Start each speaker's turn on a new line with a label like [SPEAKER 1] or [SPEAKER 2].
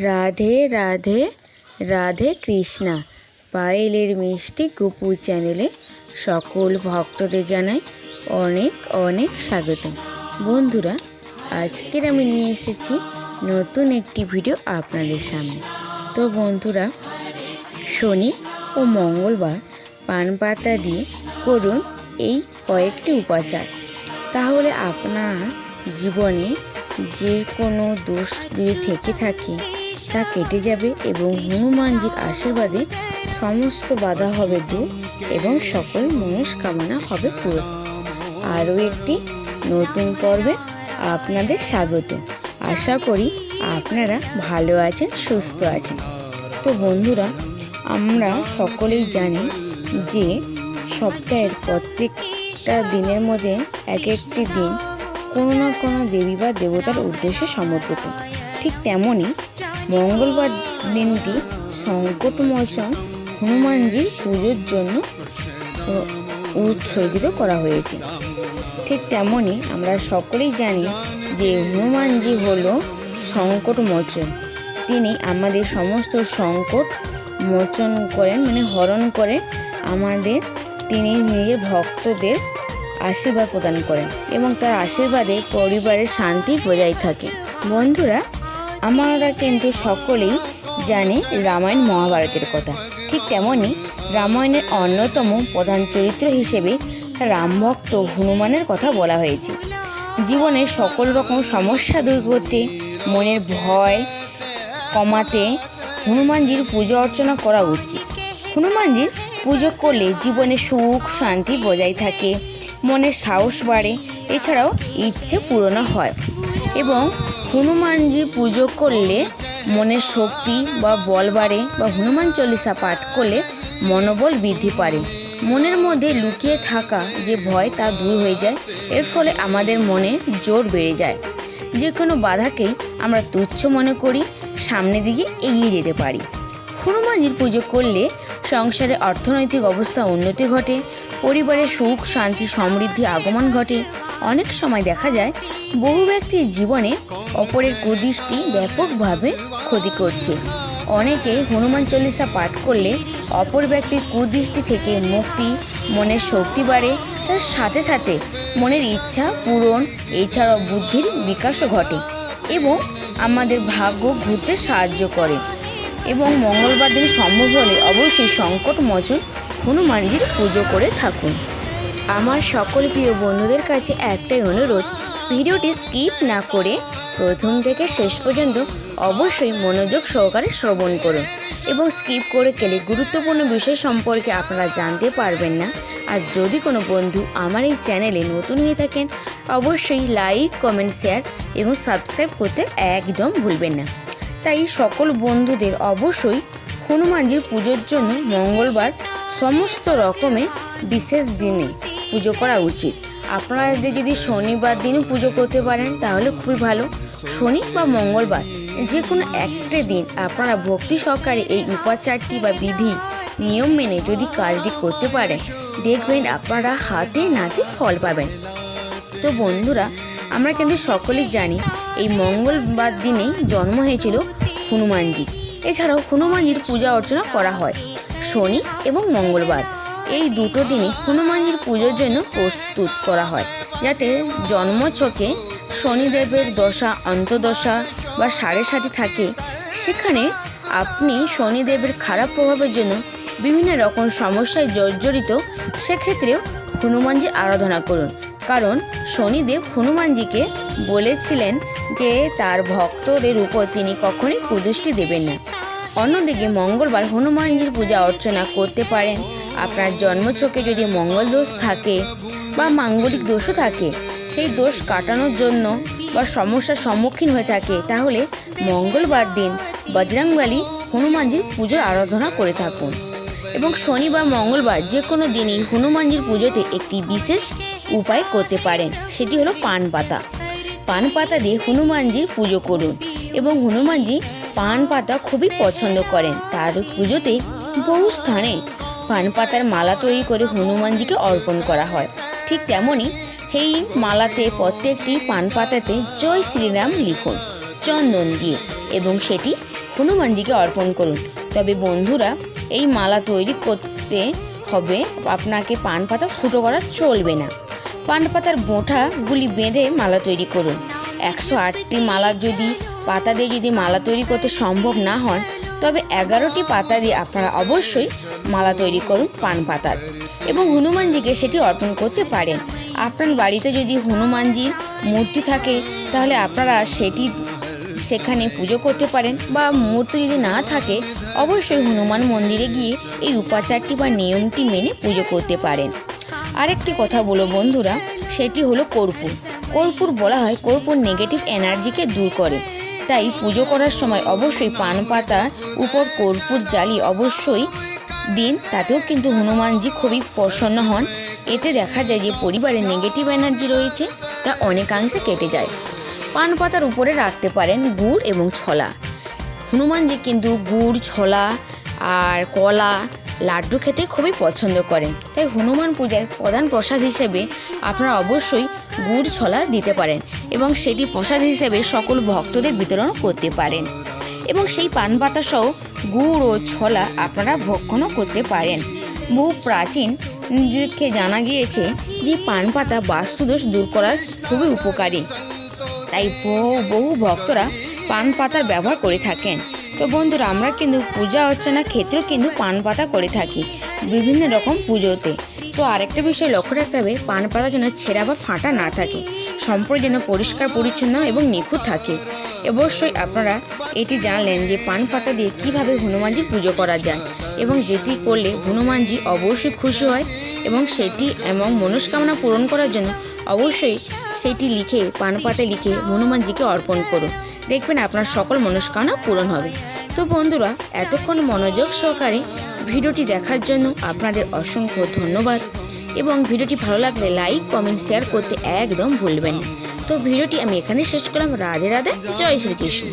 [SPEAKER 1] রাধে রাধে রাধে কৃষ্ণা। পায়েলের মিষ্টি গুপু চ্যানেলে সকল ভক্তদের জানাই অনেক অনেক স্বাগত বন্ধুরা, আজকের আমি নিয়ে এসেছি নতুন একটি ভিডিও আপনাদের সামনে। তো বন্ধুরা, শনি ও মঙ্গলবার পান পাতা দিয়ে করুন এই কয়েকটি উপাচার। তাহলে আপনার জীবনে যে কোনো দোষ যদি থেকে থাকে। তা কেটে যাবে এবং হনুমানজির আশীর্বাদে সমস্ত বাধা হবে দূর এবং সকল মনস্কামনা হবে পুরো আরও একটি নতুন পর্বে আপনাদের স্বাগত। আশা করি আপনারা ভালো আছেন, সুস্থ আছেন। তো বন্ধুরা, আমরা সকলেই জানি যে সপ্তাহের প্রত্যেকটা দিনের মধ্যে এক একটি দিন কোনো না কোনো দেবী বা দেবতার উদ্দেশ্যে সমর্পিত। ঠিক তেমনই মঙ্গলবার দিনটি সংকটমোচন হনুমানজির পুজোর জন্য উৎসর্গিত করা হয়েছে। ঠিক তেমনই আমরা সকলেই জানি যে হনুমানজি হলো সংকট মোচন তিনি আমাদের সমস্ত সংকট মোচন করেন মানে হরণ করে আমাদের, তিনি নিজের ভক্তদের আশীর্বাদ প্রদান করেন এবং তার আশীর্বাদে পরিবারের শান্তি বজায় থাকে। বন্ধুরা আমরা কিন্তু সকলেই জানি রামায়ণ মহাভারতের কথা। ঠিক তেমনই রামায়ণের অন্যতম প্রধান চরিত্র হিসেবে রামভক্ত হনুমানের কথা বলা হয়েছে। জীবনের সকল রকম সমস্যা দূর করতে, মনের ভয় কমাতে হনুমানজির পুজো অর্চনা করা উচিত। হনুমানজির পুজো করলে জীবনে সুখ, শান্তি বজায় থাকে, মনের সাহস বাড়ে, এছাড়াও ইচ্ছে পূরণ হয়। এবং হনুমানজি পুজো করলে মনের শক্তি বা বল বাড়ে বা হনুমান চল্লিশা পাঠ করলে মনোবল বৃদ্ধি পারে। মনের মধ্যে লুকিয়ে থাকা যে ভয় তা দূর হয়ে যায়, এর ফলে আমাদের মনে জোর বেড়ে যায়। যে কোনো বাধাকেই আমরা তুচ্ছ মনে করি, সামনের দিকে এগিয়ে যেতে পারি। হনুমানজির পুজো করলে সংসারে অর্থনৈতিক অবস্থা উন্নতি ঘটে পরিবারের সুখ, শান্তি, সমৃদ্ধি আগমন ঘটে। অনেক সময় দেখা যায়, বহু ব্যক্তির জীবনে অপরের কুদৃষ্টি ব্যাপকভাবে ক্ষতি করছে। অনেকে হনুমান চল্লিশা পাঠ করলে অপর ব্যক্তির কুদৃষ্টি থেকে মুক্তি, মনের শক্তি বাড়ে। তার সাথে সাথে মনের ইচ্ছা পূরণ, এছাড়াও বুদ্ধির বিকাশও ঘটে এবং আমাদের ভাগ্য ঘুরতে সাহায্য করে। এবং মঙ্গলবার দিন সম্ভব হলে অবশ্যই সংকট মোচন হনুমানজির পুজো করে থাকুন। আমার সকল প্রিয় বন্ধুদের কাছে একটাই অনুরোধ, ভিডিওটি স্কিপ না করে প্রথম থেকে শেষ পর্যন্ত অবশ্যই মনোযোগ সহকারে শ্রবণ করুন এবং স্কিপ করে গেলে গুরুত্বপূর্ণ বিষয় সম্পর্কে আপনারা জানতে পারবেন না। আর যদি কোনো বন্ধু আমার এই চ্যানেলে নতুন হয়ে থাকেন, অবশ্যই লাইক, কমেন্ট, শেয়ার এবং সাবস্ক্রাইব করতে একদম ভুলবেন না। তাই সকল বন্ধুদের অবশ্যই হনুমানজির পুজোর জন্য মঙ্গলবার সমস্ত রকমের বিশেষ দিনে পুজো করা উচিত। আপনাদের যদি শনিবার দিনও পুজো করতে পারেন, তাহলে খুবই ভালো। শনি বা মঙ্গলবার যে কোনো একটা দিন আপনারা ভক্তি সহকারে এই উপাচারটি বা বিধি, নিয়ম মেনে যদি কাজটি করতে পারেন, দেখবেন আপনারা হাতে নাতে ফল পাবেন। তো বন্ধুরা, আমরা কিন্তু সকলেই জানি এই মঙ্গলবার দিনেই জন্ম হয়েছিল হনুমানজি। এছাড়াও হনুমানজির পূজা অর্চনা করা হয়, শনি এবং মঙ্গলবার। এই দুটো দিনে হনুমানজির পুজোর জন্য প্রস্তুত করা হয়, যাতে জন্মছকে শনিদেবের দশা, অন্তদশা বা সাড়ে সাথে থাকে। সেখানে আপনি শনিদেবের খারাপ প্রভাবের জন্য বিভিন্ন রকম সমস্যায় জর্জরিত, সেক্ষেত্রেও হনুমানজি আরাধনা করুন। কারণ শনিদেব হনুমানজিকে বলেছিলেন যে তার ভক্তদের উপর তিনি কখনোই কুদৃষ্টি দেবেন না। অন্যদিকে মঙ্গলবার হনুমানজির পূজা অর্চনা করতে পারেন। আপনার জন্মছকে যদি মঙ্গল দোষ থাকে বা মাঙ্গলিক দোষও থাকে, সেই দোষ কাটানোর জন্য বা সমস্যার সম্মুখীন হয়ে থাকে, তাহলে মঙ্গলবার দিন বজরংবলী হনুমানজির পুজোর আরাধনা করে থাকুন। এবং শনি বা মঙ্গলবার যে কোনো দিনই হনুমানজির পুজোতে একটি বিশেষ উপায় করতে পারেন। সেটি হলো পান পাতা। পান পাতা দিয়ে হনুমানজির পুজো করুন এবং হনুমানজি পান পাতা খুবই পছন্দ করেন। তার পুজোতে বহু স্থানে পান পাতার মালা তৈরি করে হনুমানজিকে অর্পণ করা হয়। ঠিক তেমনই সেই মালাতে প্রত্যেকটি পান পাতাতে জয় শ্রীরাম লিখুন, চন্দন দিয়ে এবং সেটি হনুমানজিকে অর্পণ করুন। তবে বন্ধুরা, এই মালা তৈরি করতে হবে, আপনাকে পান পাতা ফুটো করা চলবে না। পান পাতার বোঁটাগুলি বেঁধে মালা তৈরি করুন। একশো আটটি মালা যদি, পাতা দিয়ে যদি মালা তৈরি করতে সম্ভব না হয়, তবে এগারোটি পাতা দিয়ে আপনারা অবশ্যই মালা তৈরি করুন পান পাতার এবং হনুমানজিকে সেটি অর্পণ করতে পারেন। আপনার বাড়িতে যদি হনুমানজির মূর্তি থাকে, তাহলে আপনারা সেটি সেখানে পুজো করতে পারেন বা মূর্তি যদি না থাকে, অবশ্যই হনুমান মন্দিরে গিয়ে এই উপাচারটি বা নিয়মটি মেনে পুজো করতে পারেন। আরেকটি কথা বলো বন্ধুরা, সেটি হলো কর্পূর। কর্পূর বলা হয়, কর্পূর নেগেটিভ এনার্জিকে দূর করে। তাই পুজো করার সময় অবশ্যই পান পাতার উপর কর্পূর জ্বালিয়ে অবশ্যই দিন, তাতেও কিন্তু হনুমানজি খুবই প্রসন্ন হন। এতে দেখা যায় যে পরিবারে নেগেটিভ এনার্জি রয়েছে, তা অনেকাংশে কেটে যায়। পান পাতার উপরে রাখতে পারেন গুড় এবং ছলা। হনুমানজি কিন্তু গুড়, ছোলা আর কলা লাড্ডু খেতে খুবই পছন্দ করেন। তাই হনুমান পূজার প্রধান প্রসাদ হিসেবে আপনারা অবশ্যই গুড় ছলা দিতে পারেন এবং সেটি প্রসাদ হিসেবে সকল ভক্তদের বিতরণ করতে পারেন। এবং সেই পান পাতা সহ গুড় ও ছলা আপনারা ভক্ষণও করতে পারেন। বহু প্রাচীন দিকে জানা গিয়েছে যে পান পাতা বাস্তুদোষ দূর করার খুবই উপকারী। তাই বহু বহু ভক্তরা পান পাতার ব্যবহার করে থাকেন। তো বন্ধুরা, আমরা কিন্তু পূজা অর্চনার ক্ষেত্রেও কিন্তু পান পাতা করে থাকি বিভিন্ন রকম পুজোতে। তো আরেকটা বিষয় লক্ষ্য রাখতে হবে পান পাতা যেন ছেঁড়া বা ফাঁটা না থাকে। সম্পূর্ণ যেন পরিষ্কার, পরিচ্ছন্ন এবং নিখুঁত থাকে। অবশ্যই আপনারা এটি জানলেন যে পান পাতা দিয়ে কীভাবে হনুমানজির পুজো করা যায় এবং যেটি করলে হনুমানজি অবশ্যই খুশি হয় এবং সেটি এবং মনস্কামনা পূরণ করার জন্য অবশ্যই সেটি লিখে পান পাতা লিখে হনুমানজিকে অর্পণ করুন। দেখবেন আপনার সকল মনস্কামনা পূরণ হবে। তো বন্ধুরা, এতক্ষণ মনোযোগ সহকারে ভিডিওটি দেখার জন্য আপনাদের অসংখ্য ধন্যবাদ এবং ভিডিওটি ভালো লাগলে লাইক, কমেন্ট, শেয়ার করতে একদম ভুলবেন না। তো ভিডিওটি আমি এখানে শেষ করলাম। রাধে রাধে, জয় শ্রীকৃষ্ণ।